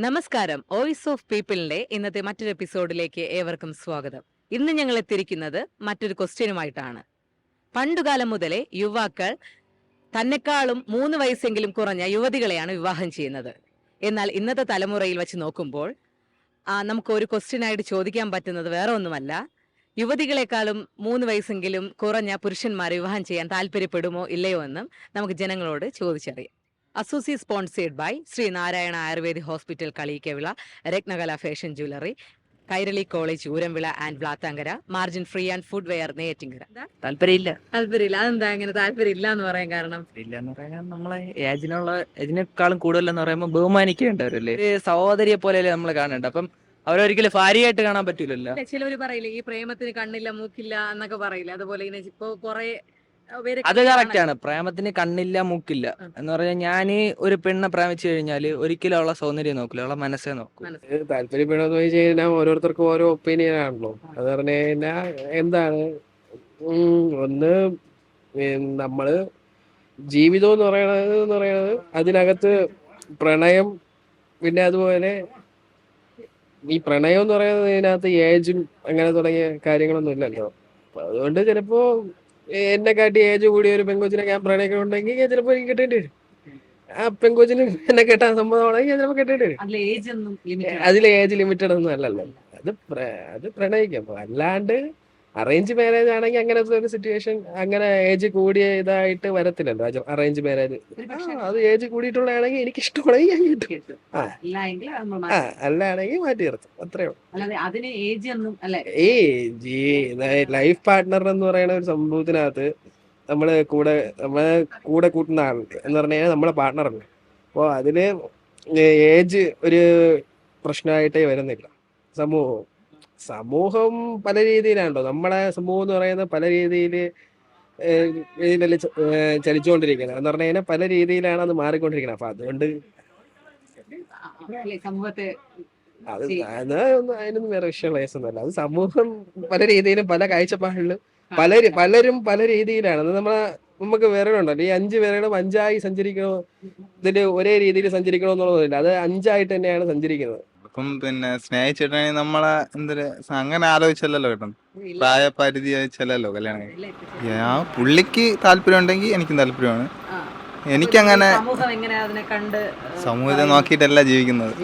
നമസ്കാരം. Voice of പീപ്പിളിന്റെ ഇന്നത്തെ മറ്റൊരു എപ്പിസോഡിലേക്ക് ഏവർക്കും സ്വാഗതം. ഇന്ന് ഞങ്ങൾ എത്തിയിരിക്കുന്നത് മറ്റൊരു ക്വസ്റ്റ്യനുമായിട്ടാണ്. പണ്ടുകാലം മുതലേ യുവാക്കൾ തന്നെക്കാളും മൂന്ന് വയസ്സെങ്കിലും കുറഞ്ഞ യുവതികളെയാണ് വിവാഹം ചെയ്യുന്നത്. എന്നാൽ ഇന്നത്തെ തലമുറയിൽ വെച്ച് നോക്കുമ്പോൾ നമുക്ക് ഒരു ക്വസ്റ്റ്യനായിട്ട് ചോദിക്കാൻ പറ്റുന്നത് വേറെ ഒന്നുമല്ല. യുവതികളെക്കാളും മൂന്ന് വയസ്സെങ്കിലും കുറഞ്ഞ പുരുഷന്മാരെ വിവാഹം ചെയ്യാൻ താല്പര്യപ്പെടുമോ ഇല്ലയോ എന്നും നമുക്ക് ജനങ്ങളോട് ചോദിച്ചറിയാം. Associate sponsored by Sreenarayana Ayurveda hospital Kaliyikkavila Ratnakala fashion jewellery Kairali college Ooramvila and Blathankara margin free and food wear Neyyattinkara താല്പര്യമില്ല. താല്പര്യമില്ല. അതെന്താ അങ്ങനെ താല്പര്യമില്ല എന്ന് പറയാൻ കാരണം? ഇല്ല എന്ന് പറയാൻ നമ്മളെ ഏജിനുള്ള ഏജിനേക്കാളും കൂടുതലെന്ന് പറയുമ്പോൾ ബഹുമാനിക്കേണ്ടവരല്ലേ? സഹോദരിയെ പോലെയല്ലേ നമ്മൾ കാണേണ്ട അപ്പം അവരൊരിക്കലും ഭാര്യയായിട്ട് കാണാൻ പറ്റൂലല്ലോ. ചിലവര് പറയില്ലേ ഈ പ്രേമത്തിന് കണ്ണില്ല മൂക്കില്ല എന്നൊക്കെ പറയില്ല? അതുപോലെ ഇങ്ങനെ ഇപ്പൊ കൊറേ അത് കറക്റ്റ് ആണ്. പ്രേമത്തിന് കണ്ണില്ല മൂക്കില്ല. എന്ന് പറഞ്ഞാൽ ഞാൻ ഒരു പെണ്ണെ പ്രേമിച്ചു കഴിഞ്ഞാൽ ഒരിക്കലും അവളെ സൗന്ദര്യം നോക്കില്ല അവളെ മനസ്സേ നോക്കും താല്പര്യപ്പെടുമെന്ന് വെച്ച് കഴിഞ്ഞാൽ ഓരോരുത്തർക്കും ഓരോ ഒപ്പീനിയൻ ആണല്ലോ. അത് പറഞ്ഞു കഴിഞ്ഞാൽ എന്താണ്? ഒന്ന് നമ്മൾ ജീവിതം എന്ന് പറയണത് എന്ന് പറയണത് അതിനകത്ത് പ്രണയം പിന്നെ അതുപോലെ ഈ പ്രണയം എന്ന് പറയുന്നത് ഇതിനകത്ത് ഏജും അങ്ങനെ തുടങ്ങിയ കാര്യങ്ങളൊന്നും ഇല്ലല്ലോ. അപ്പൊ അതുകൊണ്ട് ചിലപ്പോ എന്നെ കാട്ടി ഏജ് കൂടിയ ഒരു പെങ്കൊച്ചിനെ ഞാൻ ഉണ്ടെങ്കിൽ ചിലപ്പോ എനിക്ക് കിട്ടേണ്ടി വരും. ആ പെങ്കൊച്ചിന് എന്നെ കെട്ടാൻ സമ്മതമാണെങ്കിൽ ചിലപ്പോൾ കെട്ടേണ്ടി വരും. അതിൽ ഏജ് ലിമിറ്റഡ്? ഒന്നും അല്ലല്ലോ. അത് അത് പ്രണയിക്കാം. അല്ലാണ്ട് അറേഞ്ച് മാരേജ് ആണെങ്കിൽ അങ്ങനത്തെ ഒരു സിറ്റുവേഷൻ അങ്ങനെ ഏജ് കൂടിയ ഇതായിട്ട് വരത്തില്ലല്ലോ. അറേഞ്ച് മാരേജ് അത് ഏജ് കൂടിയിട്ടുള്ളതാണെങ്കിൽ എനിക്ക് ഇഷ്ടമാണെങ്കിൽ ഞാൻ കിട്ടും. അല്ലാണെങ്കിൽ മാറ്റി. നിർത്തും. അത്രേ ഏജ് ലൈഫ് പാർട്ട്ണർ എന്ന് പറയുന്ന ഒരു സംഭവത്തിനകത്ത് നമ്മൾ കൂടെ നമ്മളെ കൂടെ കൂട്ടുന്ന ആൾ എന്ന് പറഞ്ഞു കഴിഞ്ഞാൽ നമ്മളെ പാർട്ട്ണറല്ലേ അപ്പോൾ അതിൽ ഏജ് ഒരു പ്രശ്നമായിട്ടേ വരുന്നില്ല. സമൂഹവും. സമൂഹം പല രീതിയിലാണല്ലോ. നമ്മളെ സമൂഹം എന്ന് പറയുന്നത് പല രീതിയിൽ ചലിച്ചുകൊണ്ടിരിക്കുന്നത്. എന്ന് പറഞ്ഞു കഴിഞ്ഞാൽ പല രീതിയിലാണ് അത് മാറിക്കൊണ്ടിരിക്കുന്നത്. അപ്പൊ അതുകൊണ്ട് സമൂഹത്തെ അത് അതിനൊന്നും വേറെ വിഷയമുള്ള കേസൊന്നുമല്ല. അത് സമൂഹം പല രീതിയിലും പല കാഴ്ചപ്പാടിലും പല പലരും പല രീതിയിലാണ്. അത് നമ്മളെ നമുക്ക് വിരലുണ്ടല്ലോ ഈ അഞ്ച് വിരലും അഞ്ചായി സഞ്ചരിക്കണോ ഇതിൽ ഒരേ രീതിയിൽ സഞ്ചരിക്കണോ എന്നുള്ളതല്ല അത് അഞ്ചായിട്ട് തന്നെയാണ് സഞ്ചരിക്കുന്നത്. ഇപ്പം പിന്നെ സ്നേഹിച്ചിട്ടാണെങ്കിൽ നമ്മളെ എന്തൊരു അങ്ങനെ ആലോചിച്ചല്ലോ കേട്ടോ. പ്രായപരിധി വെച്ചല്ലോ കല്യാണം. ഞാൻ പുള്ളിക്ക് താല്പര്യം ഉണ്ടെങ്കിൽ എനിക്കും താല്പര്യമാണ്. എനിക്കങ്ങനെ സമൂഹം എങ്ങനെ അതിനെ കണ്ട് സമൂഹത്തെ നോക്കിയിട്ടല്ല ജീവിക്കുന്നത്.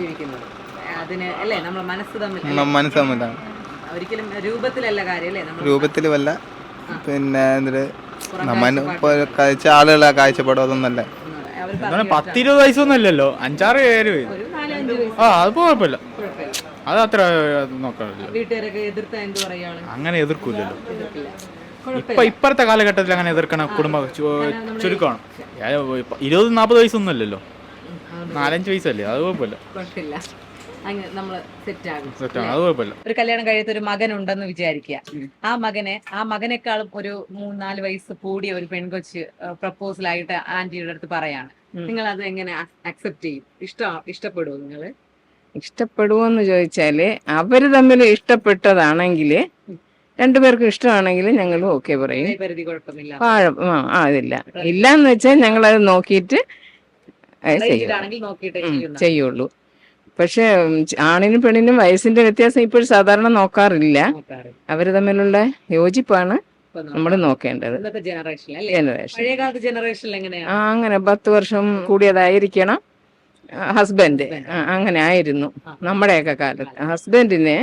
മനസ്സ് തമ്മിൽ നമ്മ മനസ്സ് തമ്മിലാണ് വല്ല പിന്നെ എന്തൊരു നമ്മന് കഴിച്ച ആളുകളെ കാഴ്ചപ്പാടും അതൊന്നല്ല. പത്തിരുപത് വയസ്സൊന്നും ഇല്ലല്ലോ അഞ്ചാറ് പേര് ആ അത് കുഴപ്പമില്ല. അത് അത്ര നോക്കാറില്ല. വീട്ടുകാരൊക്കെ എതിർത്താ എന്ത് അങ്ങനെ എതിർക്കൂലല്ലോ എതിർക്കില്ല. ഇപ്പൊ ഇപ്പഴത്തെ കാലഘട്ടത്തിൽ അങ്ങനെ എതിർക്കണ കുടുംബ ചുരുക്കമാണ്. ഇരുപത് നാൽപ്പത് വയസ്സൊന്നും അല്ലല്ലോ. നാലഞ്ച് വയസ്സല്ലേ അത് കുഴപ്പമില്ല. ഒരു കല്യാണം കഴിയാത്ത ഒരു മകൻ ഉണ്ടെന്ന് വിചാരിക്കുക ആ മകനെ ആ മകനേക്കാളും ഒരു മൂന്നാൽ വയസ്സ് കൂടിയ ഒരു പെൺകൊച്ച് പ്രപ്പോസൽ ആയിട്ട് ആന്റിയുടെ അടുത്ത് പറയാണ്. നിങ്ങൾ അത് എങ്ങനെ അക്സെപ്റ്റ് ചെയ്യും? ഇഷ്ടം ഇഷ്ടപ്പെടുമോ നിങ്ങൾ ഇഷ്ടപ്പെടുവോന്ന് ചോദിച്ചാൽ അവർ തമ്മിൽ ഇഷ്ടപ്പെട്ടതാണെങ്കിൽ രണ്ടുപേർക്കും ഇഷ്ടമാണെങ്കിൽ ഞങ്ങൾ ഓക്കെ പറയും. ആ അതില്ല. ഇല്ലാന്ന് വെച്ചാൽ ഞങ്ങൾ അത് നോക്കിയിട്ട് ചെയ്യുള്ളൂ. പക്ഷെ ആണിനും പെണ്ണിനും വയസ്സിന്റെ വ്യത്യാസം ഇപ്പോഴും സാധാരണ നോക്കാറില്ല. അവർ തമ്മിലുള്ള യോജിപ്പാണ്. നമ്മൾ നോക്കേണ്ടത്. ജനറേഷൻ ആ അങ്ങനെ പത്ത് വർഷം കൂടിയതായിരിക്കണം. ഹസ്ബൻഡ് അങ്ങനെ ആയിരുന്നു. നമ്മുടെയൊക്കെ കാലത്ത്. ഹസ്ബൻഡിന്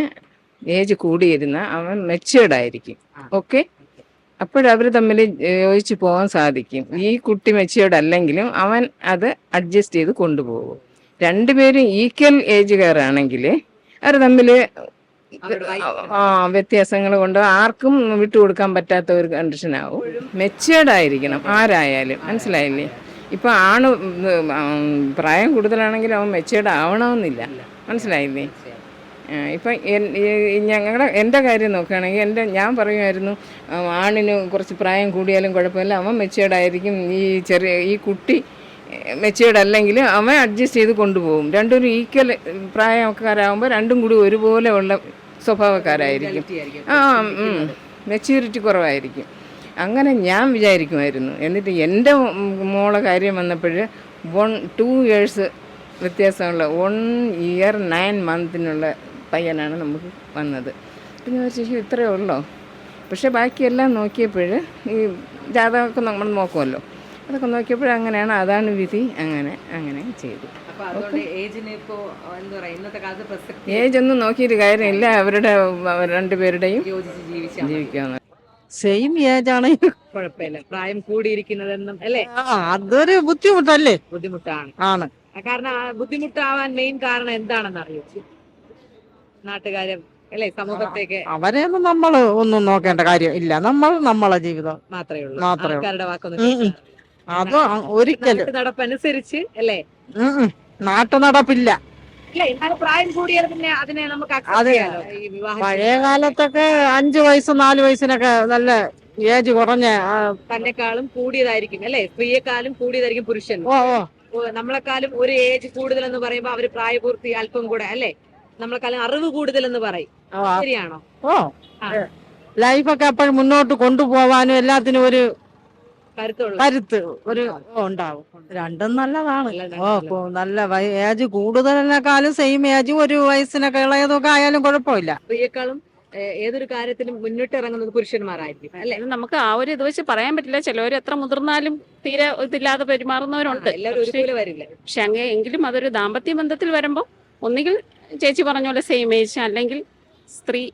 ഏജ് കൂടിയിരുന്ന അവൻ മെച്ചുവേർഡ് ആയിരിക്കും. ഓക്കെ അപ്പോഴവർ തമ്മിൽ യോജിച്ചു പോകാൻ സാധിക്കും. ഈ കുട്ടി മെച്ചുവേർഡ് അല്ലെങ്കിലും അവൻ അത് അഡ്ജസ്റ്റ് ചെയ്ത് കൊണ്ടുപോകും. രണ്ടുപേരും ഈക്വൽ ഏജ് കയറാണെങ്കിൽ അവർ തമ്മിൽ വ്യത്യാസങ്ങൾ കൊണ്ട് ആർക്കും വിട്ടുകൊടുക്കാൻ പറ്റാത്ത ഒരു കണ്ടീഷൻ ആവും മെച്ചേർഡ് ആയിരിക്കണം ആരായാലും. മനസ്സിലായില്ലേ? ഇപ്പൊ ആണ് പ്രായം കൂടുതലാണെങ്കിൽ അവൻ മെച്ചേർഡ് ആവണമെന്നില്ല. മനസ്സിലായില്ലേ? ഇപ്പൊ ഞങ്ങളുടെ എന്റെ കാര്യം നോക്കുകയാണെങ്കിൽ എന്റെ ഞാൻ പറയുമായിരുന്നു ആണിന് കുറച്ച് പ്രായം കൂടിയാലും കുഴപ്പമില്ല. അവൻ മെച്ചേർഡ് ആയിരിക്കും. ഈ ചെറിയ ഈ കുട്ടി മെച്ചേർഡ് അല്ലെങ്കിൽ അവൻ അഡ്ജസ്റ്റ് ചെയ്ത് കൊണ്ടുപോകും. രണ്ടും ഈക്വൽ പ്രായക്കാരാകുമ്പോൾ രണ്ടും കൂടി ഒരുപോലെ ഉള്ള സ്വഭാവക്കാരായിരിക്കും. ആ മെച്യൂരിറ്റി കുറവായിരിക്കും. അങ്ങനെ ഞാൻ വിചാരിക്കുമായിരുന്നു. എന്നിട്ട് എന്റെ മോളെ കാര്യം വന്നപ്പോൾ വൺ ടു ഇയേഴ്സ് വ്യത്യാസമുള്ള വൺ ഇയർ നയൻ മന്തിനുള്ള പയ്യനാണ് നമുക്ക് വന്നത്. പിന്നെ ഒരു ശേഷം ഇത്രയേ ഉള്ളൂ? പക്ഷേ ബാക്കിയെല്ലാം നോക്കിയപ്പോൾ ഈ ജാതകമൊക്കെ നമ്മൾ നോക്കുമല്ലോ. അതൊക്കെ നോക്കിയപ്പോൾ അങ്ങനെയാണ് അതാണ് വിധി അങ്ങനെ അങ്ങനെ ചെയ്തു. ഏജ് ഒന്നും നോക്കിയിട്ട് കാര്യമില്ല. അവരുടെ രണ്ടുപേരുടെയും ജീവിക്കാന്ന് സെയിം ഏജ് ആണ്. കുഴപ്പമില്ല. പ്രായം കൂടിയിരിക്കുന്നതെന്നും അല്ലേ? അതൊരു ബുദ്ധിമുട്ടല്ലേ? ബുദ്ധിമുട്ടാണ്. ആണ്. ആ, കാരണം ആ ബുദ്ധിമുട്ടാവാൻ മെയിൻ കാരണം എന്താണെന്ന് അറിയോ നാട്ടുകാരും അല്ലേ സമൂഹത്തേക്ക്? അവരെയൊന്നും നമ്മൾ ഒന്നും നോക്കേണ്ട കാര്യം ഇല്ല. നമ്മൾ നമ്മളെ ജീവിതം മാത്രമേ ഉള്ളൂ. മാത്രമേ ഉള്ളൂ. അത് ഒരിക്കലും. നടപ്പനുസരിച്ച് അല്ലേ? ഉം, ഉം. നാട്ടു നടപ്പില്ല പ്രായം കൂടിയാൽ പിന്നെ അതിനെ നമുക്ക് accept അതെ. പഴയ കാലത്തൊക്കെ അഞ്ചു വയസ്സ് നാല് വയസ്സിനൊക്കെ നല്ല ഏജ് കുറഞ്ഞ തന്നെക്കാളും കൂടിയതായിരിക്കും അല്ലേ? സ്ത്രീയെക്കാളും കൂടിയതായിരിക്കും പുരുഷൻ. ഓ ഓ. ഓ, നമ്മളെക്കാളും ഒരു ഏജ് കൂടുതൽ എന്ന് പറയുമ്പോ അവർ പ്രായപൂർത്തി അല്പം കൂടെ അല്ലേ? നമ്മളെക്കാളും അറിവ് കൂടുതൽ എന്ന് പറയും ശരിയാണോ? ഓ. ലൈഫൊക്കെ അപ്പോഴും മുന്നോട്ട് കൊണ്ടുപോവാനും എല്ലാത്തിനും ഒരു കരുത്ത് ഒരു ഉണ്ടാവും. രണ്ടും നല്ലതാണ്. ഓ നല്ല ഏജ് കൂടുതലിനെക്കാളും സെയിം ഏജ് ഒരു വയസ്സിനൊക്കെ ഇളയതൊക്കെ ആയാലും കുഴപ്പമില്ല. സ്ത്രീയെക്കാളും ഏതൊരു കാര്യത്തിലും മുന്നിട്ട് ഇറങ്ങുന്നത് പുരുഷന്മാരായിരിക്കും അല്ലെ നമുക്ക് ആ ഒരു ഇത് വെച്ച് പറയാൻ പറ്റില്ല. ചിലവർ എത്ര മുതിർന്നാലും തീരെ ഇതില്ലാതെ പെരുമാറുന്നവരുണ്ട്. എല്ലാവരും പക്ഷേ- വരില്ല. പക്ഷെ അങ്ങനെ എങ്കിലും അതൊരു ദാമ്പത്യ ബന്ധത്തിൽ വരുമ്പോൾ ഒന്നുകിൽ ചേച്ചി പറഞ്ഞ പോലെ സെയിം ഏജ് അല്ലെങ്കിൽ സ്ത്രീ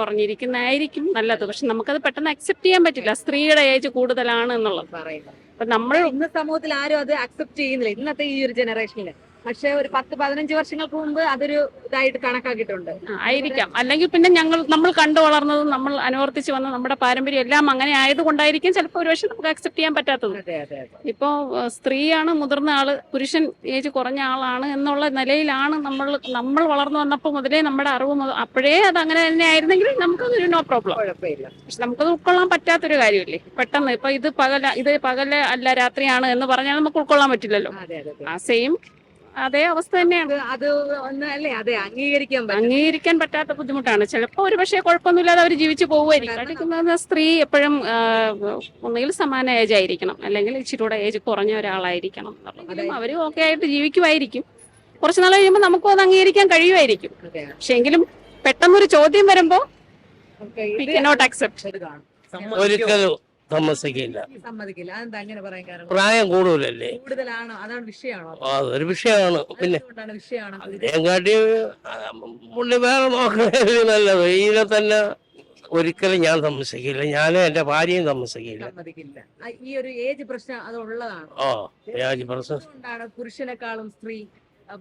കുറഞ്ഞിരിക്കുന്നതായിരിക്കും നല്ലത്. പക്ഷെ നമുക്കത് പെട്ടെന്ന് അക്സെപ്റ്റ് ചെയ്യാൻ പറ്റില്ല. സ്ത്രീയുടെ ഏജ് കൂടുതലാണ് എന്നുള്ളത്. പറയുന്നത് അപ്പൊ നമ്മൾ ഇന്ന് സമൂഹത്തിൽ ആരും അത് അക്സെപ്റ്റ് ചെയ്യുന്നില്ല. ഇന്നത്തെ ഈ ഒരു ജനറേഷനിൽ പക്ഷെ ഒരു പത്ത് പതിനഞ്ച് വർഷങ്ങൾക്ക് മുമ്പ് അതൊരു ഇതായിട്ട് കണക്കാക്കിയിട്ടുണ്ട്. ആയിരിക്കാം. അല്ലെങ്കിൽ പിന്നെ ഞങ്ങൾ നമ്മൾ കണ്ടു വളർന്നതും നമ്മൾ അനുവർത്തിച്ച് വന്ന നമ്മുടെ പാരമ്പര്യം എല്ലാം അങ്ങനെ ആയതുകൊണ്ടായിരിക്കും ചിലപ്പോൾ ഒരു വർഷം നമുക്ക് അക്സെപ്റ്റ് ചെയ്യാൻ പറ്റാത്തത്. ഇപ്പോ സ്ത്രീയാണ് മുതിർന്ന ആൾ പുരുഷൻ ഏജ് കുറഞ്ഞ ആളാണ് എന്നുള്ള നിലയിലാണ് നമ്മൾ നമ്മൾ വളർന്നു വന്നപ്പോൾ മുതലേ നമ്മുടെ അറിവ് അപ്പോഴേ അത് അങ്ങനെ തന്നെ ആയിരുന്നെങ്കിൽ നമുക്കതൊരു നോ പ്രോബ്ലം പക്ഷെ നമുക്കത് ഉൾക്കൊള്ളാൻ പറ്റാത്തൊരു കാര്യമില്ലേ? പെട്ടെന്ന്. ഇപ്പൊ ഇത് പകല ഇത് പകല അല്ല രാത്രിയാണ് എന്ന് പറഞ്ഞാൽ നമുക്ക് ഉൾക്കൊള്ളാൻ പറ്റില്ലല്ലോ. ആ സെയിം അതേ അവസ്ഥ തന്നെയാണ്. അത് ഒന്നല്ലേ ഒന്ന് അല്ലേ? അതെ അംഗീകരിക്കാൻ പറ്റും. അംഗീകരിക്കാൻ പറ്റാത്ത ബുദ്ധിമുട്ടാണ്. ചിലപ്പോൾ ഒരു പക്ഷേ കുഴപ്പമൊന്നുമില്ലാതെ അവർ ജീവിച്ചു പോകുമായിരിക്കും പഠിക്കുന്ന സ്ത്രീ എപ്പോഴും ഒന്നുകിൽ സമാന ഏജ് ആയിരിക്കണം. അല്ലെങ്കിൽ ഇച്ചിരി കൂടെ ഏജ് കുറഞ്ഞ ഒരാളായിരിക്കണം അവർ അവരും ഓക്കെ ആയിട്ട് ജീവിക്കുമായിരിക്കും. കുറച്ച് നാൾ കഴിയുമ്പോൾ നമുക്കും അത് അംഗീകരിക്കാൻ കഴിയുമായിരിക്കും. പക്ഷെ എങ്കിലും പെട്ടെന്നൊരു ചോദ്യം വരുമ്പോൾ അക്സെപ്റ്റ് ഒരിക്കലും സമ്മതിക്കില്ല. സമ്മതിക്കില്ല. അതെന്താ അങ്ങനെ പറയാൻ കാരണം? പ്രായം കൂടുതലല്ലേ? കൂടുതലാണോ? അതാണ് വിഷയമാണോ? അതൊരു വിഷയമാണ്. പിന്നെ അതുകൊണ്ടാണ് വിഷയമാണോ? അതിനെക്കാട്ടി പുള്ളി വേറെ നോക്കണേ നല്ലത് ഇതിനെ തന്നെ ഒരിക്കലും ഞാൻ താമസിക്കില്ല ഞാനും എന്റെ ഭാര്യയും താമസിക്കില്ല സമ്മതിക്കില്ല. ആ, ഈ ഒരു ഏജ് പ്രശ്നം അത് ഉള്ളതാണ്. ഓ വ്യാജ പ്രശ്നം. അതുകൊണ്ടാണ് പുരുഷനെക്കാളും സ്ത്രീ ആ,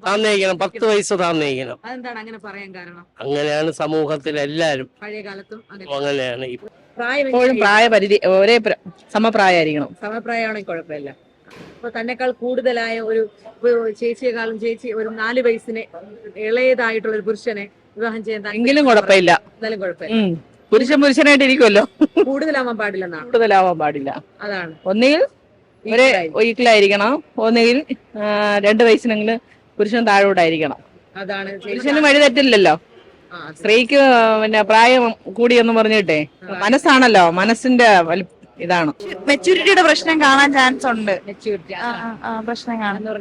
പത്ത് വയസ്സ് താന്നേക്കണം. അതെന്താണ് അങ്ങനെ പറയാൻ കാരണം? അങ്ങനെയാണ് സമൂഹത്തിൽ എല്ലാരും പഴയ കാലത്തും അങ്ങനെ. അങ്ങനെയാണ് ഇപ്പൊ എപ്പോഴും പ്രായപരിധി ഒരേ പ്ര- സമപ്രായമായിരിക്കണം. സമപ്രായമാണെങ്കിൽ കുഴപ്പമില്ല. അപ്പൊ തന്നെക്കാൾ കൂടുതലായ ഒരു ചേച്ചിയെക്കാളും ചേച്ചി ഒരു നാല് വയസ്സിന് ഇളയതായിട്ടുള്ള ഒരു പുരുഷനെ വിവാഹം ചെയ്യാൻ എങ്കിലും കുഴപ്പമില്ല. എന്നാലും കുഴപ്പമില്ല. പുരുഷൻ പുരുഷനായിട്ട് ഇരിക്കുമല്ലോ കൂടുതലാവാൻ പാടില്ലെന്നാണ് കൂടുതലാവാൻ പാടില്ല. അതാണ്. ഒന്നുകിൽ ഒരേ. ഈക്വലായിരിക്കണം ഒന്നുകിൽ രണ്ട് വയസ്സിനെങ്കിലും പുരുഷൻ താഴോട്ടായിരിക്കണം. അതാണ്. പുരുഷന് വഴി തെറ്റില്ലല്ലോ. സ്ത്രീക്ക് പിന്നെ പ്രായം കൂടിയെന്ന് പറഞ്ഞിട്ടേ മനസ്സാണല്ലോ മനസ്സിന്റെ ഇതാണ്. മെച്ചൂരിറ്റിയുടെ പ്രശ്നം കാണാൻ ചാൻസ് ഉണ്ട്. മെച്യൂരിറ്റി പ്രശ്നം കാണാൻ എന്താ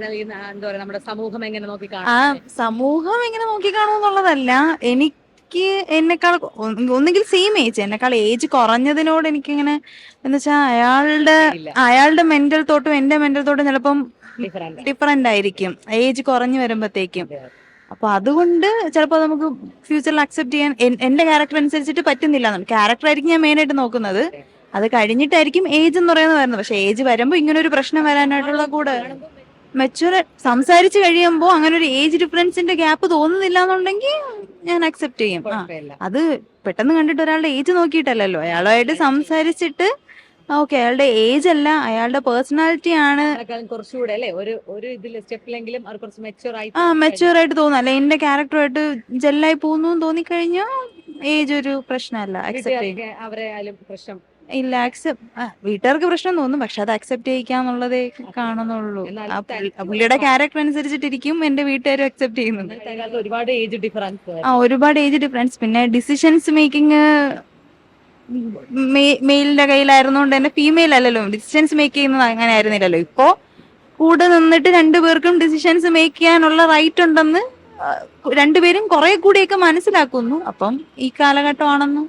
പറയാ നമ്മുടെ സമൂഹം എങ്ങനെ നോക്കി ആ സമൂഹം എങ്ങനെ നോക്കിക്കാണുമെന്നുള്ളതല്ല എനിക്ക് എന്നെക്കാൾ ഒന്നെങ്കിൽ ഒന്നുകിൽ സെയിം ഏജ് എന്നെക്കാൾ ഏജ് കുറഞ്ഞതിനോട് എനിക്കിങ്ങനെ എന്ന് വെച്ചാൽ അയാളുടെ അയാളുടെ മെന്റൽ തോട്ടും എന്റെ മെന്റൽ തോട്ടും ചിലപ്പം ഡിഫറെന്റ് ഡിഫറെന്റ് ആയിരിക്കും. ഏജ് കുറഞ്ഞു വരുമ്പോഴത്തേക്കും അപ്പൊ അതുകൊണ്ട് ചിലപ്പോൾ നമുക്ക് ഫ്യൂച്ചറിൽ അക്സെപ്റ്റ് ചെയ്യാൻ എന്റെ ക്യാരക്ടർ അനുസരിച്ചിട്ട് പറ്റുന്നില്ല. ക്യാരക്ടർ ആയിരിക്കും ഞാൻ മെയിൻ ആയിട്ട് നോക്കുന്നത്. അത് കഴിഞ്ഞിട്ടായിരിക്കും ഏജ് എന്ന് പറയുന്നത് വരുന്നത്. പക്ഷെ ഏജ് വരുമ്പോൾ ഇങ്ങനെ ഒരു പ്രശ്നം വരാനായിട്ടുള്ള കൂടെ മെച്ചൂർ സംസാരിച്ചു കഴിയുമ്പോൾ അങ്ങനെ ഒരു ഏജ് ഡിഫറൻസിന്റെ ഗ്യാപ്പ് തോന്നുന്നില്ല എന്നുണ്ടെങ്കിൽ ഞാൻ അക്സെപ്റ്റ് ചെയ്യും. അത് പെട്ടെന്ന് കണ്ടിട്ട് ഒരാളുടെ ഏജ് നോക്കിയിട്ടല്ലല്ലോ. അയാളുമായിട്ട് സംസാരിച്ചിട്ട് ഓക്കെ അയാളുടെ ഏജ് അല്ല. അയാളുടെ പേഴ്സണാലിറ്റി ആണ്. കുറച്ചുകൂടെ അല്ലേ? ഒരു ഒരു ഇതിൽ സ്റ്റെപ്പിലെങ്കിലും അവർ കുറച്ച് ആയി ആ മെച്ചൂർ ആയിട്ട് തോന്നുന്നു. അല്ലെ എന്റെ ക്യാരക്ടറായിട്ട് ജെല്ലായി പോകുന്നു തോന്നിക്കഴിഞ്ഞാൽ ഏജ് ഒരു പ്രശ്നമല്ല. അക്സെപ്റ്റ് അവരെ ആയാലും പ്രശ്നം. ഇല്ല അക്സെപ്റ്റ് വീട്ടുകാർക്ക് പ്രശ്നം തോന്നും. പക്ഷെ അത് അക്സെപ്റ്റ് ചെയ്യിക്കാന്നുള്ളതേ കാണുന്നുള്ളൂ. പുള്ളിയുടെ ക്യാരക്ടർ അനുസരിച്ചിട്ടിരിക്കും എന്റെ വീട്ടുകാരും അക്സെപ്റ്റ് ചെയ്യുന്നുണ്ട് ഒരുപാട് ഏജ് ഡിഫറൻസ് ആ ഒരുപാട് ഏജ് ഡിഫറൻസ് പിന്നെ ഡിസിഷൻസ് മേക്കിംഗ് മെയിലിന്റെ കയ്യിലായിരുന്നോണ്ട് തന്നെ ഫീമെയിൽ അല്ലല്ലോ. ഡിസിഷൻസ് മേക്ക് ചെയ്യുന്നത് അങ്ങനെ ആയിരുന്നില്ലല്ലോ ഇപ്പോ കൂടെ നിന്നിട്ട് രണ്ടുപേർക്കും ഡിസിഷൻസ് മേക്ക് ചെയ്യാനുള്ള റൈറ്റ് ഉണ്ടെന്ന് രണ്ടുപേരും കുറെ കൂടിയൊക്കെ മനസ്സിലാക്കുന്നു. അപ്പം ഈ കാലഘട്ടമാണെന്ന്.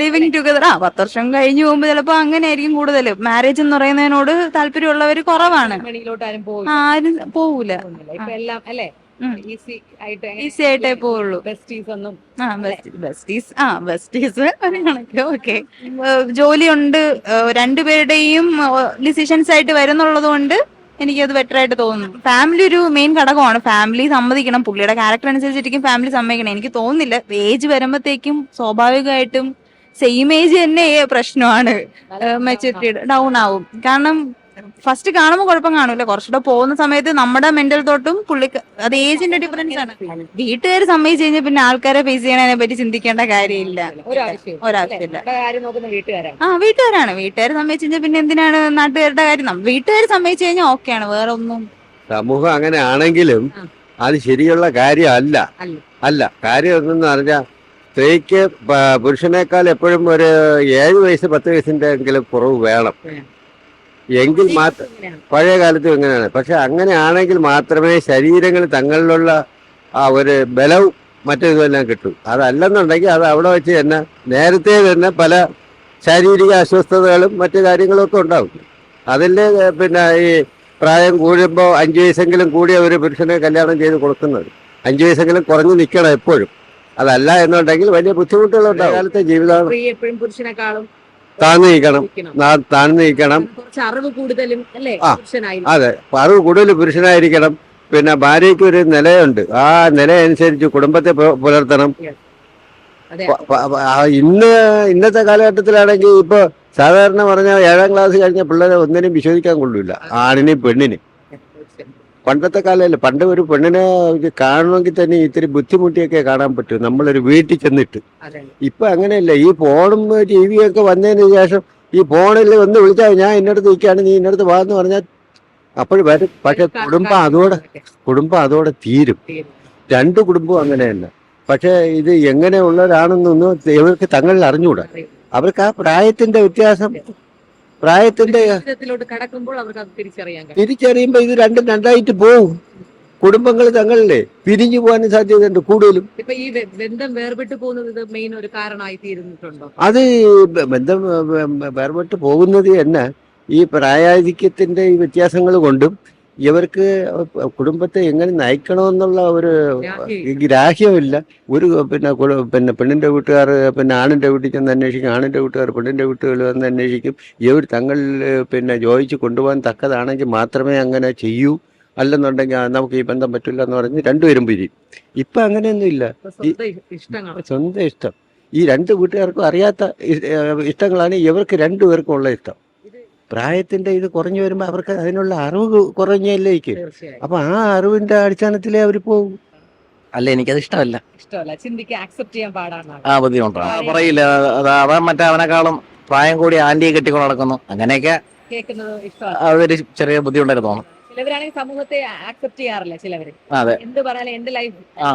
ലിവിങ് ടുഗദർ ആ പത്ത് വർഷം കഴിഞ്ഞു പോകുമ്പോ ചിലപ്പോ അങ്ങനെ ആയിരിക്കും കൂടുതൽ മാരേജ് എന്ന് പറയുന്നതിനോട് താല്പര്യമുള്ളവര് കുറവാണ്. ആരും പോവൂല. ഈസി ആയിട്ട് ഈസി ആയിട്ടേ പോവുള്ളൂ. ബെസ്റ്റീസ് ഒന്നും ആ ബെസ്റ്റീസ് ആ ബെസ്റ്റീസ് ഒരു കണക്ക് ഓക്കെ ജോലിയുണ്ട്. രണ്ടുപേരുടെയും ഡിസിഷൻസ് ആയിട്ട് വരുന്നുള്ളത് കൊണ്ട് എനിക്കത് ബെറ്റർ ആയിട്ട് തോന്നുന്നു. ഫാമിലി ഒരു മെയിൻ ഘടകമാണ്. ഫാമിലി സമ്മതിക്കണം. പുള്ളിയുടെ ക്യാരക്ടർ അനുസരിച്ചിരിക്കും ഫാമിലി സമ്മതിക്കണം. എനിക്ക് തോന്നുന്നില്ല. ഏജ് വരുമ്പോഴത്തേക്കും സ്വാഭാവികമായിട്ടും സെയിം ഏജ് തന്നെ പ്രശ്നമാണ്. മെച്ചൂരിറ്റി ഡൗൺ ആവും. കാരണം ഫസ്റ്റ് കാണുമ്പോൾ കുഴപ്പം കാണൂല കുറച്ചുകൂടെ പോകുന്ന സമയത്ത് നമ്മുടെ മെന്റൽ തോട്ടും പുള്ളിക്ക് അത് ഏജിന്റെ ഡിഫറൻസ് ആണ്. വീട്ടുകാർ സമ്മതിച്ചു കഴിഞ്ഞാൽ പിന്നെ ആൾക്കാരെ ഫേസ് ചെയ്യണതിനെ പറ്റി ചിന്തിക്കേണ്ട കാര്യമില്ല. ഒരാവശ്യം ഒരാവശ്യമില്ല. ആ വീട്ടുകാരാണ്. വീട്ടുകാർ സമ്മതിച്ചു കഴിഞ്ഞാൽ പിന്നെ എന്തിനാണ് നാട്ടുകാരുടെ കാര്യം? വീട്ടുകാർ സമ്മതിച്ചു കഴിഞ്ഞാൽ ഓക്കെയാണ് വേറെ ഒന്നും. സമൂഹം അങ്ങനെ ആണെങ്കിലും അത് ശരിയുള്ള കാര്യമല്ല അല്ല. അല്ല. കാര്യം എന്തെന്ന് പറഞ്ഞാൽ സ്ത്രീക്ക് പുരുഷനേക്കാൾ എപ്പോഴും ഒരു ഏഴ് വയസ്സ് പത്ത് വയസ്സിന്റെ എങ്കിലും കുറവ് വേണം. എങ്കിൽ മാത്രം പഴയ കാലത്തും ഇങ്ങനെയാണ്. പക്ഷെ അങ്ങനെയാണെങ്കിൽ മാത്രമേ ശരീരങ്ങൾ തങ്ങളിലുള്ള ആ ഒരു ബലവും മറ്റേതുമെല്ലാം കിട്ടും. അതല്ലെന്നുണ്ടെങ്കിൽ അത് അവിടെ വെച്ച് തന്നെ നേരത്തെ തന്നെ പല ശാരീരിക അസ്വസ്ഥതകളും മറ്റു കാര്യങ്ങളും ഒക്കെ ഉണ്ടാവും അതിൽ പിന്നെ ഈ പ്രായം കൂടുമ്പോൾ അഞ്ച് വയസ്സെങ്കിലും കൂടിയ ഒരു പുരുഷനെ കല്യാണം ചെയ്ത് കൊടുക്കുന്നത്. അഞ്ച് വയസ്സെങ്കിലും കുറഞ്ഞു നിൽക്കണം എപ്പോഴും. അതല്ല എന്നുണ്ടെങ്കിൽ വലിയ ബുദ്ധിമുട്ടുകളുണ്ടാവും. കാലത്തെ ജീവിതം എപ്പോഴും പുരുഷനെക്കാളും താഴ്ന്നു നിൽക്കണം. താഴ്ന്നു നിൽക്കണം അറിവ് കൂടുതലും. അതെ. അറിവ് കൂടുതൽ പുരുഷനായിരിക്കണം. പിന്നെ ഭാര്യയ്ക്ക് ഒരു നിലയുണ്ട്. ആ നില അനുസരിച്ച് കുടുംബത്തെ പുലർത്തണം. ഇന്ന് ഇന്നത്തെ കാലഘട്ടത്തിലാണെങ്കിൽ ഇപ്പൊ സാധാരണ പറഞ്ഞ ഏഴാം ക്ലാസ് കഴിഞ്ഞ പിള്ളേരെ ഒന്നിനും വിശ്വസിക്കാൻ കൊള്ളില്ല. ആണിനും പെണ്ണിനും. പണ്ടത്തെ കാലമല്ല പണ്ട് ഒരു പെണ്ണിനെ കാണണമെങ്കിൽ തന്നെ ഇത്തിരി ബുദ്ധിമുട്ടിയൊക്കെ കാണാൻ പറ്റൂ. നമ്മളൊരു വീട്ടിൽ ചെന്നിട്ട്. ഇപ്പൊ അങ്ങനെയല്ല ഈ ഫോണും ടി വി ഒക്കെ വന്നതിന് ശേഷം ഈ ഫോണിൽ ഒന്ന് വിളിച്ചാൽ ഞാൻ ഇന്നടത്ത് നിൽക്കുകയാണ് നീ ഇന്നടത്ത് വാ എന്ന് പറഞ്ഞാൽ അപ്പോഴും വരും. പക്ഷെ കുടുംബം അതോടെ കുടുംബം അതോടെ തീരും. രണ്ട് കുടുംബവും അങ്ങനെയല്ല. പക്ഷെ ഇത് എങ്ങനെയുള്ളവരാണെന്നൊന്നും ഇവർക്ക് തങ്ങളിൽ അറിഞ്ഞുകൂടാ. അവർക്ക് ആ പ്രായത്തിന്റെ വ്യത്യാസം പ്രായത്തിന്റെ കടക്കുമ്പോൾ അവർക്ക് തിരിച്ചറിയാൻ തിരിച്ചറിയുമ്പോ ഇത് രണ്ടും രണ്ടായിട്ട് പോവും. കുടുംബങ്ങൾ തങ്ങളിലെ പിരിഞ്ഞു പോകാനും സാധ്യതയുണ്ട് കൂടുതലും. ഇപ്പൊ ഈ ബന്ധം വേർപെട്ട് പോകുന്നത് ഇത് മെയിൻ ഒരു കാരണമായി തീരുന്നിട്ടുണ്ടോ? അത് ബന്ധം വേർപെട്ട് പോകുന്നത് തന്നെ ഈ പ്രായാധിക്യത്തിന്റെ ഈ വ്യത്യാസങ്ങൾ കൊണ്ടും ഇവർക്ക് കുടുംബത്തെ എങ്ങനെ നയിക്കണമെന്നുള്ള ഒരു ഗ്രാഹ്യമില്ല. ഒരു പിന്നെ പിന്നെ പെണ്ണിന്റെ വീട്ടുകാർ പിന്നെ ആണിന്റെ വീട്ടിൽ ചെന്ന് അന്വേഷിക്കും. ആണിന്റെ വീട്ടുകാർ പെണ്ണിന്റെ വീട്ടുകാർ വന്ന് അന്വേഷിക്കും. ഇവർ തങ്ങൾ പിന്നെ ജോയിച്ച് കൊണ്ടുപോകാൻ തക്കതാണെങ്കിൽ മാത്രമേ അങ്ങനെ ചെയ്യൂ. അല്ലെന്നുണ്ടെങ്കിൽ നമുക്ക് ഈ ബന്ധം പറ്റില്ല എന്ന് പറഞ്ഞ് രണ്ടുപേരും പിരി ഇപ്പൊ അങ്ങനെയൊന്നും ഇല്ല. സ്വന്തം ഇഷ്ടം. ഈ രണ്ട് വീട്ടുകാർക്കും അറിയാത്ത ഇഷ്ടങ്ങളാണ്. ഇവർക്ക് രണ്ടുപേർക്കും ഉള്ള ഇഷ്ടം. പ്രായത്തിന്റെ ഇത് കുറഞ്ഞു വരുമ്പോൾ അവർക്ക് അതിനുള്ള അറിവ് കുറഞ്ഞല്ലേക്ക്. അപ്പൊ ആ അറിവിന്റെ അടിസ്ഥാനത്തിലേ അവർ പോകും അല്ല എനിക്കത് ഇഷ്ടമല്ല. ഇഷ്ടമല്ല. ചിന്തിക്കാൻ ആക്സെപ്റ്റ് ചെയ്യാൻ പാടാണ്. ആ ബുദ്ധിമുട്ടാണ് പറയില്ല. അത് അവൻ മറ്റേ അവനെക്കാളും പ്രായം കൂടി ആന്റിയെ കെട്ടിക്കൊണ്ട് നടക്കുന്നു. അങ്ങനെയൊക്കെ അതൊരു ചെറിയ ബുദ്ധിമുട്ടായിട്ട് തോന്നും ചിലവരാണെങ്കിൽ സമൂഹത്തെ ആക്സെപ്റ്റ് ചെയ്യാറില്ല ചിലവര്. അതെ. എന്ത് പറഞ്ഞാലും എന്റെ ലൈഫ് ആ.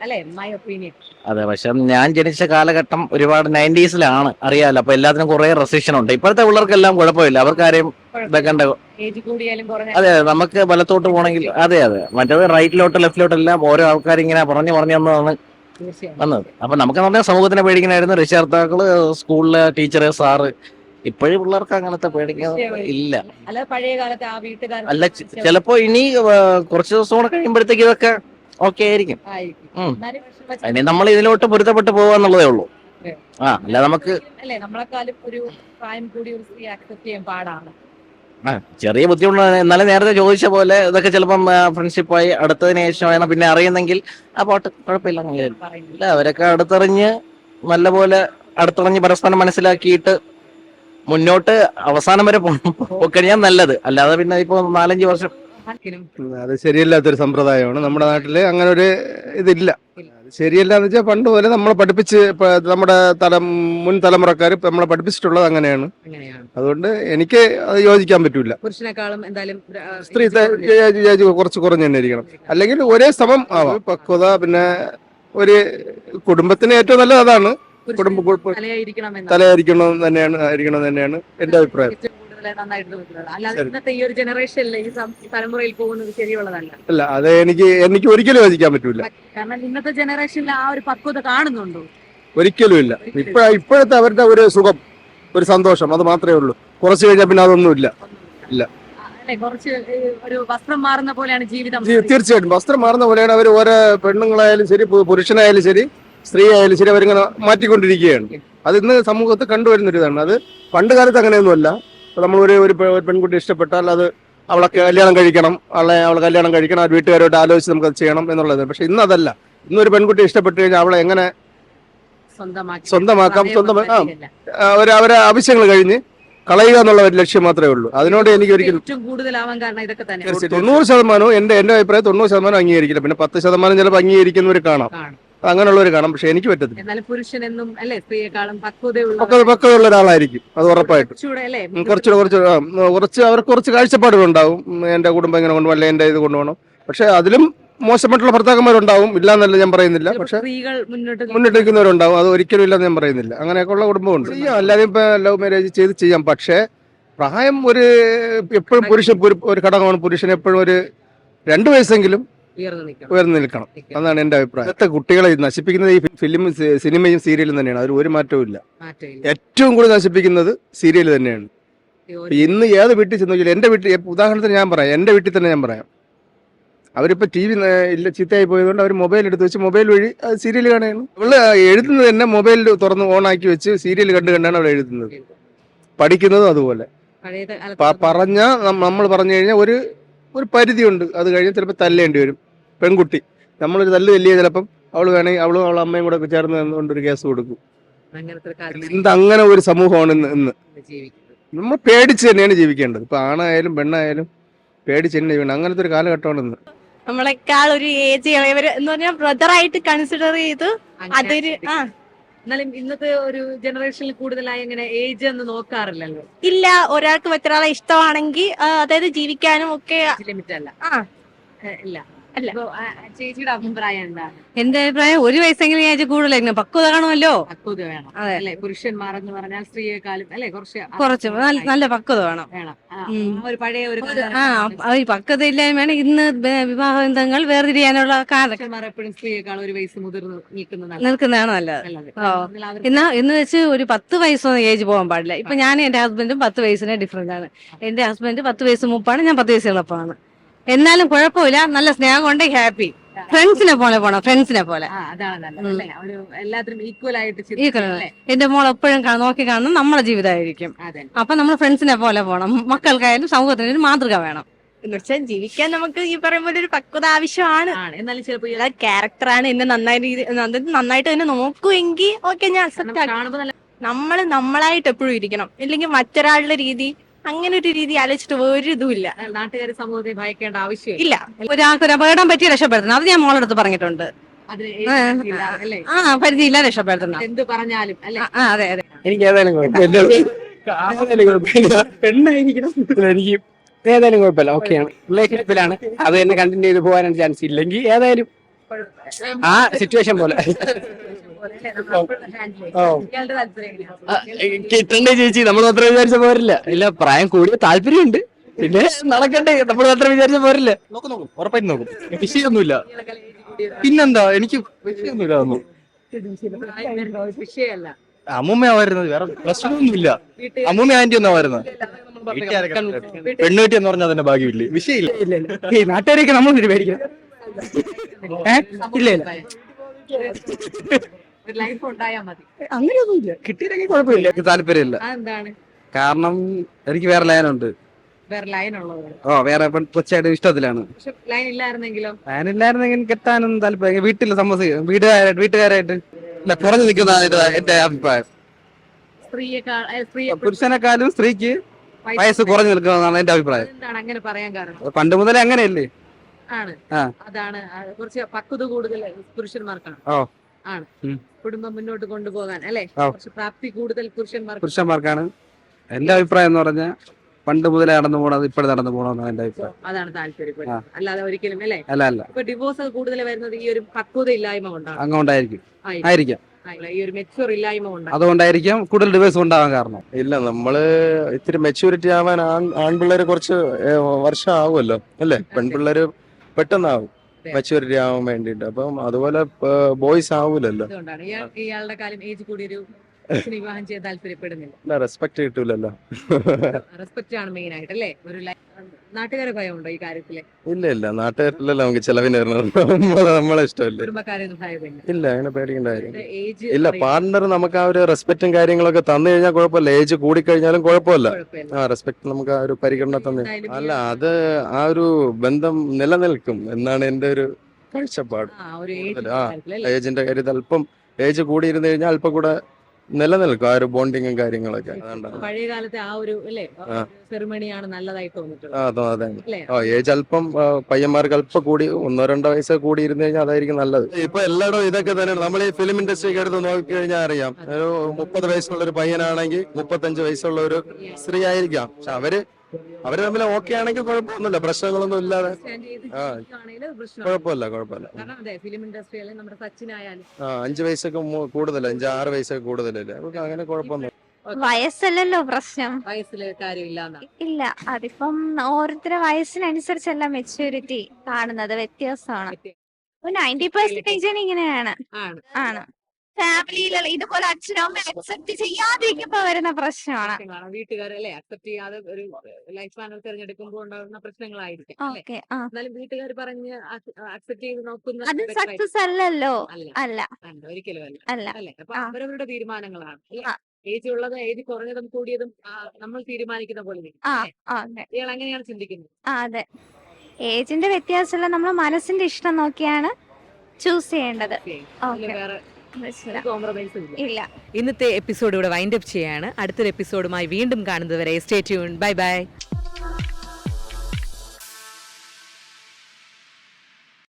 അല്ലെ? മൈ ഒപ്പീനിയൻ അതെ പക്ഷെ ഞാൻ ജനിച്ച കാലഘട്ടം ഒരുപാട് നയന്റീസിലാണ്. അറിയാലോ അപ്പൊ എല്ലാത്തിനും കുറെ റെസ്ട്രിക്ഷൻ ഉണ്ട്. ഇപ്പോഴത്തെ പിള്ളേർക്കെല്ലാം കുഴപ്പമില്ല. അവർക്കാരെയും ഇതൊക്കെ ഉണ്ട് ഏജ് കൂടിയാലും കുറഞ്ഞ അതെ അതെ നമുക്ക് വലത്തോട്ട് പോകണമെങ്കിൽ അതെ അതെ. മറ്റേത് റൈറ്റിലോട്ട് ലെഫ്റ്റിലോട്ട് എല്ലാം ഓരോ ആൾക്കാർ ഇങ്ങനെ പറഞ്ഞു പറഞ്ഞു തന്നതാണ് തീർച്ചയായും. വന്നത്. അപ്പൊ നമുക്ക് പറഞ്ഞാൽ സമൂഹത്തിനെ പേടിക്കണമായിരുന്നു. രക്ഷകർത്താക്കൾ സ്കൂളിലെ ടീച്ചറ് സാറ്. ഇപ്പോഴും പിള്ളേർക്ക് അങ്ങനത്തെ പേടിക്കാൻ ഇല്ല. അല്ല പഴയ കാലത്ത് ആ വീട്ടുകാർ അല്ല ചിലപ്പോ ഇനി ആ, കുറച്ച് ദിവസം കൂടെ കഴിയുമ്പോഴത്തേക്ക് ഇതൊക്കെ ഓക്കെ ആയിരിക്കും. അതിന് നമ്മൾ ഇതിലോട്ട് പൊരുത്തപ്പെട്ട് പോവാന്നുള്ളതേ ഉള്ളൂ. ആ അല്ല നമുക്ക് അല്ലേ നമ്മളെക്കാളും ഒരു പ്രായം കൂടി ഒരു സ്ത്രീ ആക്സെപ്റ്റ് ചെയ്യാൻ പാടാണ്. ചെറിയ ബുദ്ധിമുട്ടാണ് എന്നാലും നേരത്തെ ചോദിച്ച പോലെ ഇതൊക്കെ ചിലപ്പം ഫ്രണ്ട്ഷിപ്പായി അടുത്തതിന് ശേഷമാണ് പിന്നെ അറിയുന്നെങ്കിൽ ആ പോട്ട് കുഴപ്പമില്ല ഇല്ല അവരൊക്കെ അടുത്തറിഞ്ഞ് നല്ലപോലെ അടുത്തറിഞ്ഞ് പരസ്പരം മനസ്സിലാക്കിയിട്ട് മുന്നോട്ട് അവസാനം വരെ പോകണം പോക്കഴിഞ്ഞാൽ നല്ലത്. അല്ലാതെ പിന്നെ ഇപ്പൊ നാലഞ്ച് വർഷം അത് ശരിയല്ലാത്തൊരു സമ്പ്രദായമാണ്. നമ്മുടെ നാട്ടിൽ അങ്ങനെ ഒരു ഇതില്ല ശരിയല്ല എന്ന് വെച്ചാൽ പണ്ട് പോലെ നമ്മളെ പഠിപ്പിച്ച് നമ്മുടെ തല മുൻ തലമുറക്കാർ നമ്മളെ പഠിപ്പിച്ചിട്ടുള്ളത് അങ്ങനെയാണ്. അതുകൊണ്ട് എനിക്ക് അത് യോജിക്കാൻ പറ്റൂല. പുരുഷനെക്കാളും എന്തായാലും സ്ത്രീ കുറച്ച് കുറഞ്ഞു തന്നെ ഇരിക്കണം. അല്ലെങ്കിൽ ഒരേ സമം ആവാം. പക്വത പിന്നെ ഒരു കുടുംബത്തിന് ഏറ്റവും നല്ലത് അതാണ്. കുടുംബ തലയായിരിക്കണം തന്നെയാണ് ആയിരിക്കണം തന്നെയാണ് എന്റെ അഭിപ്രായം. കൂടുതൽ നന്നായിട്ട് തോന്നിയിട്ടുള്ളത്. അല്ലാതെ ഇന്നത്തെ ഈ ഒരു ജനറേഷനിൽ ഈ തലമുറയിൽ പോകുന്നത് ശരിയുള്ളതല്ല. അല്ല അത് എനിക്ക് എനിക്ക് ഒരിക്കലും യോജിക്കാൻ പറ്റൂല. കാരണം ഇന്നത്തെ ജനറേഷനിൽ ആ ഒരു പക്വത കാണുന്നുണ്ടോ? ഒരിക്കലും ഇല്ല. ഇപ്പഴ ഇപ്പോഴത്തെ അവരുടെ ഒരു സുഖം ഒരു സന്തോഷം അത് മാത്രമേ ഉള്ളൂ. കുറച്ച് കഴിഞ്ഞാൽ പിന്നെ അതൊന്നുമില്ല ഇല്ല. കുറച്ച് ഒരു വസ്ത്രം മാറുന്ന പോലെയാണ് ജീവിതം തീർച്ചയായിട്ടും. വസ്ത്രം മാറുന്ന പോലെയാണ് അവർ ഓരോ പെണ്ണുങ്ങളായാലും ശരി പുരുഷനായാലും ശരി സ്ത്രീ ആയാലും ശരി അവരിങ്ങനെ മാറ്റിക്കൊണ്ടിരിക്കുകയാണ്. അത് ഇന്ന് സമൂഹത്ത് കണ്ടുവരുന്ന ഒരു ഇതാണ് അത് പണ്ട് കാലത്ത് അങ്ങനെയൊന്നുമല്ല. ഇപ്പൊ നമ്മൾ ഒരു ഒരു പെൺകുട്ടി ഇഷ്ടപ്പെട്ടാൽ അത് അവളെ കല്യാണം കഴിക്കണം അവളെ അവളെ കല്യാണം കഴിക്കണം ആ വീട്ടുകാരോട് ആലോചിച്ച് നമുക്ക് അത് ചെയ്യണം എന്നുള്ളത് പക്ഷെ ഇന്ന് അതല്ല ഇന്ന് ഒരു പെൺകുട്ടി ഇഷ്ടപ്പെട്ട് കഴിഞ്ഞാൽ അവളെ എങ്ങനെ സ്വന്തമാക്കാം സ്വന്തം-. ആ, അവരെ ആവശ്യങ്ങൾ കഴിഞ്ഞ് കളയുക എന്നുള്ള ഒരു ലക്ഷ്യം മാത്രമേ ഉള്ളൂ. അതിനോട് എനിക്ക് ഒരിക്കലും തൊണ്ണൂറ് ശതമാനവും എന്റെ എന്റെ അഭിപ്രായം തൊണ്ണൂറ് ശതമാനം അംഗീകരിക്കില്ല. പിന്നെ പത്ത് ശതമാനം ചിലപ്പോൾ അംഗീകരിക്കുന്നവർ കാണും. അങ്ങനെയുള്ളവർ കാണാം. പക്ഷെ എനിക്ക് പറ്റത്തില്ല. എന്നാൽ പുരുഷനെന്നും അല്ലെ സ്ത്രീയെക്കാളും പക്വതയുള്ള പക്വത പക്വതയുള്ള ഒരാളായിരിക്കും അത് ഉറപ്പായിട്ടും. കുറച്ചുകൂടെ അല്ലെ കുറച്ച് കുറച്ച് ആ, കുറച്ച് അവർക്ക് കുറച്ച് കാഴ്ചപ്പാടുകൾ ഉണ്ടാവും. ഉം, എന്റെ കുടുംബം ഇങ്ങനെ കൊണ്ടുപോകണം അല്ലെ എന്റെ ഇത് കൊണ്ടുപോകണം പക്ഷെ അതിലും മോശമായിട്ടുള്ള ഭർത്താക്കന്മാരുണ്ടാവും. ഇല്ല എന്നല്ല ഞാൻ പറയുന്നില്ല. പക്ഷെ സ്ത്രീകൾ മുന്നോട്ട് മുന്നിട്ട് നിൽക്കുന്നവരുണ്ടാവും. അത് ഒരിക്കലും ഇല്ലെന്ന് ഞാൻ പറയുന്നില്ല. അങ്ങനെയൊക്കെ ഉള്ള കുടുംബമുണ്ട്. ചെയ്യാം അല്ലാതെ ഇപ്പൊ ലവ് മാരേജ് ചെയ്ത് ചെയ്യാം. പക്ഷേ പ്രായം ഒരു എപ്പോഴും പുരുഷ പുരു- ഒരു ഘടകമാണ്. പുരുഷൻ എപ്പോഴും ഒരു രണ്ടു വയസ്സെങ്കിലും ഉയർന്നു നിൽക്കണം. അതാണ് എന്റെ അഭിപ്രായം. ഇന്നത്തെ കുട്ടികളെ നശിപ്പിക്കുന്നത് ഈ ഫിലിം സിനിമയും സീരിയലും തന്നെയാണ്. അതിൽ ഒരു മാറ്റവും ഇല്ല. ഏറ്റവും കൂടുതൽ നശിപ്പിക്കുന്നത് സീരിയൽ തന്നെയാണ്. ഇന്ന് ഏത് വീട്ടിൽ ചെന്ന് വെച്ചാൽ എന്റെ വീട്ടിൽ ഉദാഹരണത്തിന് ഞാൻ പറയാം. എന്റെ വീട്ടിൽ തന്നെ ഞാൻ പറയാം. അവരിപ്പോ ടി വി ഇല്ല ചീത്തയായി പോയതുകൊണ്ട് അവർ മൊബൈൽ എടുത്ത് വെച്ച് മൊബൈൽ വഴി സീരിയൽ കാണുകയാണ്. അവൾ എഴുതുന്നത് തന്നെ മൊബൈലിൽ തുറന്ന് ഓൺ ആക്കി വെച്ച് സീരിയൽ കണ്ട് കണ്ടാണ് അവൾ എഴുതുന്നത്. പഠിക്കുന്നതും അതുപോലെ. പറഞ്ഞ നമ്മൾ പറഞ്ഞു കഴിഞ്ഞാൽ ഒരു ഒരു പരിധിയുണ്ട്. അത് കഴിഞ്ഞാൽ ചിലപ്പോൾ തല്ലേണ്ടി വരും. പെൺകുട്ടി. നമ്മളൊരു തല്ല് തല്ലിയ ചിലപ്പം അവൾ വേണമെങ്കിൽ അവളും അവളെ അമ്മയും കൂടെ ചേർന്ന് തന്നുകൊണ്ട് ഒരു കേസ് കൊടുക്കും. അങ്ങനത്തെ ഒരു കാലത്ത് ഇന്ന് അങ്ങനെ ഒരു സമൂഹമാണ് ഇന്ന് ഇന്ന്. നമ്മൾ പേടിച്ച് തന്നെയാണ് ജീവിക്കേണ്ടത്. ഇപ്പൊ ആണായാലും പെണ്ണായാലും പേടിച്ച് തന്നെ ജീവിക്കണം അങ്ങനത്തെ ഒരു കാലഘട്ടമാണ് ഇന്ന്. നമ്മളെക്കാൾ ഒരു ഏജ് ഇളയവര് എന്ന് പറഞ്ഞാൽ ബ്രദർ ആയിട്ട് കൺസിഡർ ചെയ്ത് അതൊരു ആ. എന്നാലും ഇന്നത്തെ ഒരു ജനറേഷനിൽ കൂടുതലായി അങ്ങനെ ഏജ് എന്ന് നോക്കാറില്ലല്ലോ. ഇല്ല ഒരാൾക്ക് മറ്റൊരാളെ ഇഷ്ടമാണെങ്കിൽ അതായത് ജീവിക്കാനും ഒക്കെ ലിമിറ്റ് അല്ല. ആ. ഇല്ല. അല്ല. ചേച്ചിയുടെ അഭിപ്രായം എന്താണ്? എന്റെ അഭിപ്രായം ഒരു വയസ്സെങ്കിലും ഞാൻ കൂടുതലായിരുന്നു പക്വത കാണുമല്ലോ? പക്വത വേണം. അതെ. അല്ലെ? പുരുഷന്മാർ എന്ന് പറഞ്ഞാൽ സ്ത്രീയെക്കാളും അല്ലെ? കുറച്ച് കുറച്ച് നല്ല- പക്വത വേണം. ഒരു പഴയ ഒരു ഈ പക്വത ഇല്ലായ്മയാണ് ഇന്ന് വിവാഹ ബന്ധങ്ങൾ വേർതിരിയാനുള്ള കാരണം എപ്പോഴും സ്ത്രീയെക്കാൾ ഒരു വയസ്സ് മുതിർന്ന് നിൽക്കുന്നതാണ് നിൽക്കുന്നതാണ് നല്ലത്. എന്നാ എന്ന് വെച്ച് ഒരു പത്ത് വയസ്സൊന്നും ഏജ് പോകാൻ പാടില്ല. ഇപ്പൊ ഞാൻ എന്റെ ഹസ്ബൻഡും പത്ത് വയസ്സിന് ഡിഫറെന്റ് ആണ്. എന്റെ ഹസ്ബൻഡ് പത്ത് വയസ്സ് മുപ്പാണ് ഞാൻ പത്ത് വയസ്സ് എളുപ്പമാണ് എന്നാലും കുഴപ്പമില്ല. നല്ല സ്നേഹം കൊണ്ട് ഹാപ്പി ഫ്രണ്ട്സിനെ പോലെ പോണം ഫ്രണ്ട്സിനെ പോലെ. എന്റെ മോൾ എപ്പോഴും നോക്കി കാണുന്നത് നമ്മളെ ജീവിതമായിരിക്കും. അപ്പൊ നമ്മൾ ഫ്രണ്ട്സിനെ പോലെ പോണം. മക്കൾക്കായാലും സമൂഹത്തിന് ഒരു മാതൃക വേണം. എന്ന് ജീവിക്കാൻ നമുക്ക് ഈ പറയുന്ന പോലെ ഒരു പക്വത ആവശ്യമാണ്. എന്നാലും ചിലപ്പോ ഇയാളെ ക്യാരക്ടറാണ് എന്നെ നന്നായി രീതി നന്നായിട്ട് തന്നെ നോക്കുമെങ്കിൽ ഓക്കെ ഞാൻ അക്സെപ്റ്റ് ആക്കും. നമ്മൾ നമ്മളായിട്ട് എപ്പോഴും ഇരിക്കണം. ഇല്ലെങ്കിൽ മറ്റൊരാളുടെ രീതി അങ്ങനെ ഒരു രീതി ആലോചിച്ചിട്ട് ഒരു ഇതുമില്ല നാട്ടുകാർ സമൂഹത്തെ ഭയക്കേണ്ട ആവശ്യമില്ല. ഇല്ല. ഒരാൾക്ക് ഒരു അപകടം പറ്റി രക്ഷപ്പെടുത്തണം. അത് ഞാൻ മോളെടുത്ത് പറഞ്ഞിട്ടുണ്ട്. അതിന് ആ, ഇല്ല, അല്ലേ? ആ പരിധിയില്ല രക്ഷപ്പെടുത്തണം. എന്ത് പറഞ്ഞാലും അതെ അതെ. എനിക്ക് ഏതായാലും കുഴപ്പമില്ല ഏതായാലും കുഴപ്പമില്ല. പെണ്ണായിരിക്കണം. എനിക്ക് ഏതായാലും കുഴപ്പമില്ല. ഓക്കെയാണ് റിലേഷൻഷിപ്പിലാണ് അത് തന്നെ കണ്ടിന്യൂ ചെയ്ത് പോകാനാണ് ചാൻസ് ഇല്ലെങ്കിൽ ഏതായാലും ആ സിറ്റുവേഷൻ പോലെ. കിട്ടണ്ടേ ചേച്ചി? നമ്മൾ അത്ര വിചാരിച്ച പോരില്ല? ഇല്ല പ്രായം കൂടിയ താല്പര്യമുണ്ട്. പിന്നെ നടക്കണ്ടേ? നമ്മൾ അത്ര വിചാരിച്ച പോരില്ല? നോക്കും നോക്കും. ഉറപ്പായിട്ടും നോക്കും. വിഷയമൊന്നുമില്ല പിന്നെന്താ? എനിക്ക് വിഷയമൊന്നുമില്ല വിഷയമല്ല അമ്മൂമ്മയാ വരുന്നത്. വേറെ പ്രശ്നമൊന്നുമില്ല. അമ്മൂമ്മ ആന്റി ഒന്നാ വരുന്നത് പെണ്ണുകെട്ടി എന്ന് പറഞ്ഞാൽ അതിന്റെ ഭാഗ്യമില്ലേ. വിഷയമില്ല നാട്ടുകാരെയൊക്കെ നമ്മൾ പേടിക്കണം ഏ? ഇല്ല ഇല്ല. ലൈഫ് ഉണ്ടായാ മതി. അങ്ങനെയൊന്നുമില്ല. കിട്ടിയില്ലെങ്കിൽ കുഴപ്പമില്ല. എനിക്ക് താല്പര്യമില്ല. അതെന്താണ്? കാരണം എനിക്ക് വേറെ ലൈനുണ്ട് വേറെ ലൈൻ ഉള്ളത് ഓ വേറെ കൊച്ചായിട്ട് ഇഷ്ടത്തിലാണ്. പക്ഷെ ലൈൻ ഇല്ലായിരുന്നെങ്കിലോ? ലൈനില്ലായിരുന്നെങ്കിൽ കെട്ടാനൊന്നും താല്പര്യം വീട്ടിൽ സമ്മതിക്കും വീട്ടുകാരായിട്ട് വീട്ടുകാരായിട്ട് ഇല്ല കുറഞ്ഞു നിൽക്കുന്ന എന്റെ അഭിപ്രായം. സ്ത്രീയെക്കാൾ ഏ, സ്ത്രീ പുരുഷനെക്കാളും സ്ത്രീക്ക് വയസ്സ് കുറഞ്ഞു നിൽക്കുന്നതാണ് എന്റെ അഭിപ്രായം. എന്താണ് അങ്ങനെ പറയാൻ കാരണം? പണ്ട് മുതലേ അങ്ങനെയല്ലേ? ആണ്. ആ. അതാണ്. ആ, കുറച്ച് പക്വത കൂടുതൽ പുരുഷന്മാർക്കാണ്. ഓ. ആണ്. കുടുംബം മുന്നോട്ട് കൊണ്ടുപോകാൻ അല്ലെ? കുറച്ച് പ്രാപ്തി കൂടുതൽ പുരുഷന്മാർക്ക്. പുരുഷന്മാർക്കാണ്. എന്റെ അഭിപ്രായം എന്ന് പറഞ്ഞാൽ പണ്ട് മുതലേ നടന്നു പോണത് ഇപ്പോഴും നടന്നു പോകണമെന്നാണ് എന്റെ അഭിപ്രായം. അതാണ് താല്പര്യം അല്ലാതെ ഒരിക്കലും അല്ലേ? അല്ല അല്ല. ഇപ്പൊ ഡിവോഴ്സ് കൂടുതൽ വരുന്നത് ഈ ഒരു പക്വത ഇല്ലായ്മ കൊണ്ടാണ്. അങ്ങോട്ടായിരിക്കും ആയി. ആയിരിക്കാം. ഈ ഒരു മെച്ചൂർ ഇല്ലായ്മ കൊണ്ട് അതുകൊണ്ടായിരിക്കും കൂടുതൽ ഡിവൈസ് ഉണ്ടാവാൻ കാരണം. ഇല്ല നമ്മൾ ഇത്തിരി മെച്ചൂരിറ്റി ആവാൻ ആൺ ആൺപിള്ളേര് കുറച്ച് വർഷം ആവുമല്ലോ അല്ലേ? പെൺപിള്ളേര് പെട്ടെന്നാവും. മെച്യൂരിറ്റി ആവാൻ വേണ്ടിട്ട് അപ്പം അതുപോലെ ബോയ്സ് ആവൂലല്ലോ? അതുകൊണ്ടാണ്. ഇയാൾ ഇയാളുടെ കാലം ഏജ് കൂടിയൊരു കൊച്ചിനെ വിവാഹം ചെയ്യാൻ താല്പര്യപ്പെടുന്നില്ല. റെസ്പെക്ട് കിട്ടൂലല്ലോ. റെസ്പെക്ട് ആണ് മെയിൻ ആയിട്ട് അല്ലേ? ഒരു നാട്ടുകാരെ ഭയമുണ്ടോ ഈ കാര്യത്തിൽ? ഇല്ല ഇല്ല നാട്ടുകാരില്ലല്ലോ നമുക്ക് ചെലവിന് നമ്മളെ ഇഷ്ടമല്ലേ? ഇല്ല അങ്ങനെ പേടിക്കേണ്ട ഇല്ല. പാർട്ണർ നമുക്ക് ആ ഒരു റെസ്പെക്റ്റും കാര്യങ്ങളൊക്കെ തന്നു കഴിഞ്ഞാൽ കുഴപ്പമില്ല. ഏജ് കൂടിക്കഴിഞ്ഞാലും കുഴപ്പമില്ല. ആ റെസ്പെക്ട് നമുക്ക് ആ ഒരു പരിഗണന തന്നെ അല്ല അത് ആ ഒരു ബന്ധം നിലനിൽക്കും എന്നാണ് എന്റെ ഒരു കാഴ്ചപ്പാട്. ആ ഏജിന്റെ കാര്യത്തിൽ അല്പം ഏജ് കൂടിയിരുന്നു കഴിഞ്ഞാൽ അല്പം കൂടെ നിലനിൽക്കും ആ ഒരു ബോണ്ടിങ്ങും കാര്യങ്ങളൊക്കെ. പഴയ കാലത്തെ ആ ഒരു അല്ലേ? സെറിമണിയാണ് നല്ലതായി തോന്നിട്ടുള്ളത് അതെ ഓ അല്ലേ? ഏജ് അല്പം പയ്യന്മാർക്ക് അല്പം കൂടി ഒന്നോ രണ്ടോ വയസ്സ് കൂടി ഇരുന്ന് കഴിഞ്ഞാൽ അതായിരിക്കും നല്ലത്. ഇപ്പൊ എല്ലായിടും ഇതൊക്കെ തന്നെയാണ്. നമ്മൾ ഈ ഫിലിം ഇൻഡസ്ട്രിക്ക് എടുത്ത് നോക്കിക്കഴിഞ്ഞാൽ അറിയാം. ഒരു മുപ്പത് വയസ്സുള്ള ഒരു പയ്യനാണെങ്കിൽ മുപ്പത്തഞ്ച് വയസ്സുള്ള ഒരു സ്ത്രീ ആയിരിക്കാം. പക്ഷെ അവർ അവർ തമ്മിൽ ഓക്കെ ആണെങ്കിൽ കുഴപ്പമൊന്നുമില്ല. പ്രശ്നങ്ങളൊന്നും ഇല്ലാതെ. കുഴപ്പമില്ല കുഴപ്പമില്ല. കാരണം അതെ ഫിലിം നമ്മുടെ ആ അഞ്ച് വയസ്സൊക്കെ കൂടുതൽ അഞ്ച് ആറ് വയസ്സൊക്കെ കൂടുതലല്ലേ അവർക്ക് അങ്ങനെ കുഴപ്പമൊന്നും വയസ്സല്ലല്ലോ പ്രശ്നം. വയസ്സിൽ കാര്യമില്ല ഇല്ല അതിപ്പം ഓരോരുത്തരുടെ വയസ്സിനനുസരിച്ചല്ല മെച്യൂരിറ്റി കാണുന്നത് വ്യത്യാസമാണ്. നയന്റി പെർസെന്റേജ് ഇങ്ങനെയാണ്. ആണ്. ആണ്. ഫാമിലിയിലുള്ള ഇതുപോലെ അച്ഛനും അമ്മ അക്സെപ്റ്റ് ചെയ്യാതിരിക്കുമ്പോ വരുന്ന പ്രശ്നമാണ്. വീട്ടുകാരല്ലേ? അക്സെപ്റ്റ് ചെയ്യാതെ ഒരു ലൈഫ് പാനൽ തിരഞ്ഞെടുക്കുമ്പോൾ ഉണ്ടാകുന്ന പ്രശ്നങ്ങളായിരിക്കും ഓക്കെ എന്നാലും വീട്ടുകാർ പറഞ്ഞ് അക്സെപ്റ്റ് ചെയ്ത് നോക്കുന്ന അത് സക്സസ് അല്ലല്ലോ. അല്ല. ഒരിക്കലും അല്ല. അല്ല. അപ്പൊ അവരവരുടെ തീരുമാനങ്ങളാണ് ഏജ് ഉള്ളത് ഏജ് കുറഞ്ഞതും കൂടിയതും നമ്മൾ തീരുമാനിക്കുന്ന പോലെ ഇയാൾ അങ്ങനെയാണ് ചിന്തിക്കുന്നത്. അതെ. ഏജിന്റെ വ്യത്യാസമല്ല നമ്മൾ മനസ്സിന്റെ ഇഷ്ടം നോക്കിയാണ് ചൂസ് ചെയ്യേണ്ടത്. വേറെ ഇല്ല. ഇല്ല. ഇന്നത്തെ എപ്പിസോഡ് ഇവിടെ വൈൻഡപ്പ് ചെയ്യാണ്. അടുത്തൊരു എപ്പിസോഡുമായി വീണ്ടും കാണുന്നത് വരെ സ്റ്റേ ട്യൂൺ ബൈ ബൈ